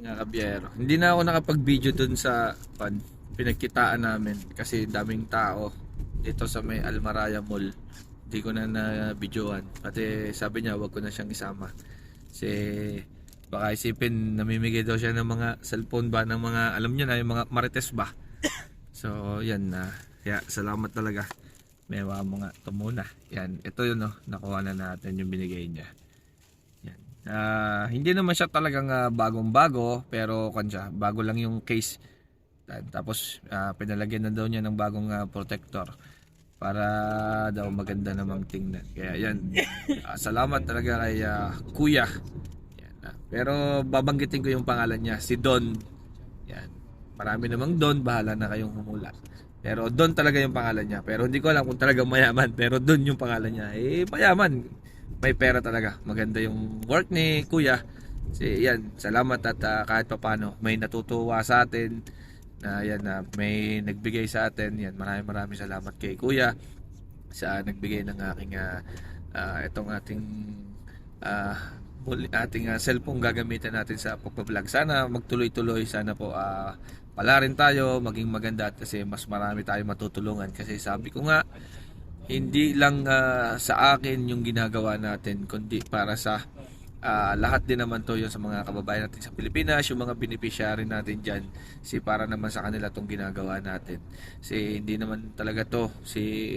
Mga kabiyero. Hindi na ako nakapag-video dun sa pan, pinagkitaan namin kasi daming tao dito sa may Almaraya Mall. Hindi ko na na-videoan. Pati sabi niya wag ko na siyang isama. Kasi baka isipin namimigay daw siya ng mga cellphone ba ng mga alam niyo na yung mga marites ba. So yan na. kaya salamat talaga. Mewa mo nga ito muna. Yan. Ito yun no. Nakuha na natin yung binigay niya. Ah, hindi naman siya talagang ah, bagong-bago pero kanya, bago lang yung case. Tapos ah, pinalagyan na daw niya ng bagong ah, protector para daw maganda namang tingnan. Kaya yan. Ah, salamat talaga kay ah, Kuya. Yan. ah. Pero babanggitin ko yung pangalan niya, si Don. Yan. Marami namang Don, bahala na kayong humula. Pero Don talaga yung pangalan niya. Pero hindi ko alam kung talagang mayaman. Pero Don yung pangalan niya. Eh, mayaman. May pera talaga. Maganda yung work ni Kuya. Kasi yan, salamat at ah, kahit papano may natutuwa sa atin na yan na may nagbigay sa atin. Yan, maraming maraming salamat kay Kuya sa nagbigay ng aking ah, ah, itong ating muli, ating ah, cellphone gagamitin natin sa pagpa-vlog. Sana magtuloy-tuloy, sana po ah, pala rin tayo, maging maganda at kasi mas marami tayong matutulungan kasi sabi ko nga hindi lang ah, sa akin yung ginagawa natin kundi para sa ah, lahat din naman to yung sa mga kababayan natin sa Pilipinas, yung mga beneficiary natin dyan, si para naman sa kanila tong ginagawa natin. Si hindi naman talaga to si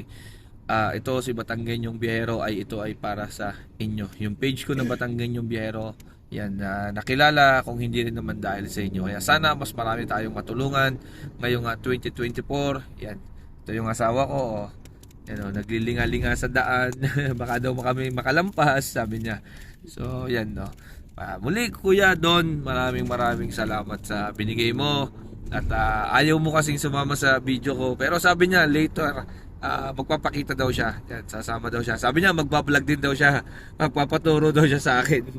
ah, ito si Batanggen yung biyahero ay ito ay para sa inyo. Yung page ko na Batanggen yung biyahero, yan na nakilala kung hindi rin naman dahil sa inyo. Kaya sana mas marami tayong matulungan ngayong ah, 2024. Yan. Ito yung asawa ko. Oh. Yan oh, naglilinga-linga sa daan. Baka daw kami makalampas, sabi niya. So, yan no. Ah, muli Kuya Don, maraming maraming salamat sa binigay mo. At ah, ayaw mo kasing sumama sa video ko. Pero sabi niya later, ah, magpapakita daw siya. Yan, sasama daw siya. Sabi niya magbablog din daw siya. Magpapaturo daw siya sa akin.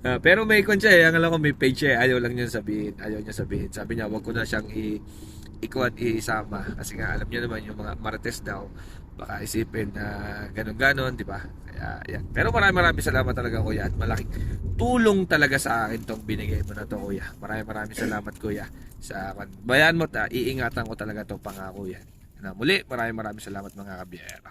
Ah, pero may kon eh. Ang alam ko may page siya eh. Ayaw lang niya sabihin. Ayaw niya sabihin. Sabi niya wag ko na siyang i ikuan isama kasi nga alam niyo naman yung mga marites daw baka isipin na ganun-ganon, di ba? Kaya, yan. Pero maraming maraming salamat talaga, kuya. At malaking tulong talaga sa akin tong binigay mo na to, kuya. Maraming maraming salamat, kuya. Sa bayan mo, ta, iingatan ko talaga to pangako yan. Na, muli, maraming maraming salamat mga kabiyera.